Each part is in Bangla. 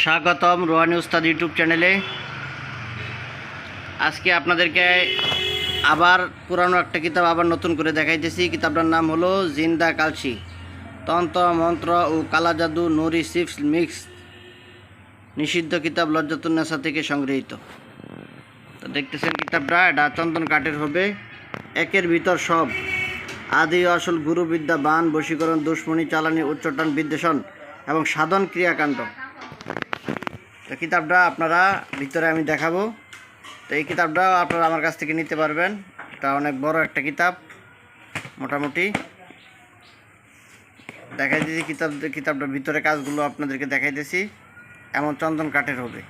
স্বাগতম রোহানি উস্তাদ ইউটিউব চ্যানেলে। আজকে আপনাদেরকে আবার পুরানো একটা কিতাব আবার নতুন করে দেখাইতেছি। কিতাবটার নাম হলো জিন্দা কালসি। তন্ত্র, মন্ত্র ও কালা জাদু নুরি সিপস মিক্স নিষিদ্ধ কিতাব লজ্জাতুন্নেসা থেকে সংগৃহীত। তো দেখতেছেন কিতাবটা, এটা চন্দন কাঠের হবে। একের ভিতর সব। আদি আসল গুরুবিদ্যা, বান, বশীকরণ, দুশ্মনী, চালানি উচ্চটন বিদ্বেষণ এবং সাধন ক্রিয়াকাণ্ড। তো কিতাবটা আপনারা ভিতরে আমি দেখাবো। তো এই কিতাবটাও আপনারা আমার কাছ থেকে নিতে পারবেন। এটা অনেক বড় একটা কিতাব, মোটামুটি। দেখাই দিয়েছি কিতাব, কিতাবটার ভিতরে কাজগুলো আপনাদেরকে দেখাইতেছি এমন চন্দন কাঠের হবে।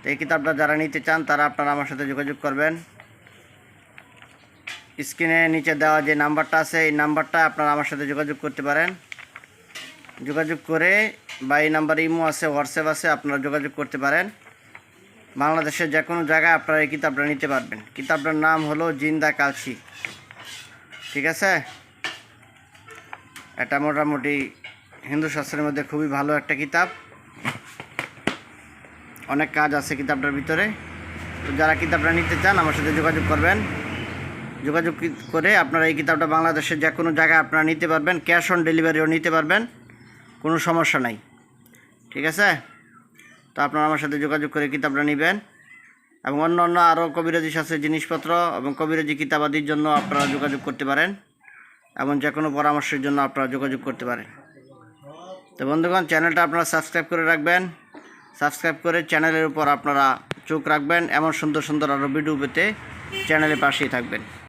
তো এই কিতাবটা যারা নিতে চান, তারা আপনারা আমার সাথে যোগাযোগ করবেন। স্ক্রিনে নিচে দেওয়া যে নাম্বারটা আছে, এই নাম্বারটা আপনারা আমার সাথে যোগাযোগ করতে পারেন। যোগাযোগ করে বা এই নাম্বার ইমো আছে, হোয়াটসঅ্যাপ আছে, আপনারা যোগাযোগ করতে পারেন। বাংলাদেশের যে কোনো জায়গায় আপনারা এই কিতাবটা নিতে পারবেন। কিতাবটার নাম হলো জিন্দা কালসি। ঠিক আছে? এটা মোটামুটি হিন্দু শাস্ত্রের মধ্যে খুবই ভালো একটা কিতাব। অনেক কাজ আছে কিতাবটার ভিতরে। তো যারা কিতাবটা নিতে চান, আমার সাথে যোগাযোগ করবেন। যোগাযোগ করে আপনারা এই কিতাবটা বাংলাদেশের যে কোনো জায়গায় আপনারা নিতে পারবেন। ক্যাশ অন ডেলিভারিও নিতে পারবেন। কোনো সমস্যা নাই। ঠিক আছে? তো আপনারা আমার সাথে যোগাযোগ করে কিতাবটা নেবেন এবং অন্য অন্য আরও কবিরাজি শাস্ত্রের জিনিসপত্র এবং কবিরাজি কিতাবাদির জন্য আপনারা যোগাযোগ করতে পারেন এবং যে কোনো পরামর্শের জন্য আপনারা যোগাযোগ করতে পারেন। তো বন্ধুগণ, চ্যানেলটা আপনারা সাবস্ক্রাইব করে রাখবেন। সাবস্ক্রাইব করে চ্যানেলের উপর আপনারা চোখ রাখবেন। এমন সুন্দর সুন্দর আরও ভিডিও পেতে চ্যানেলের পাশেই থাকবেন।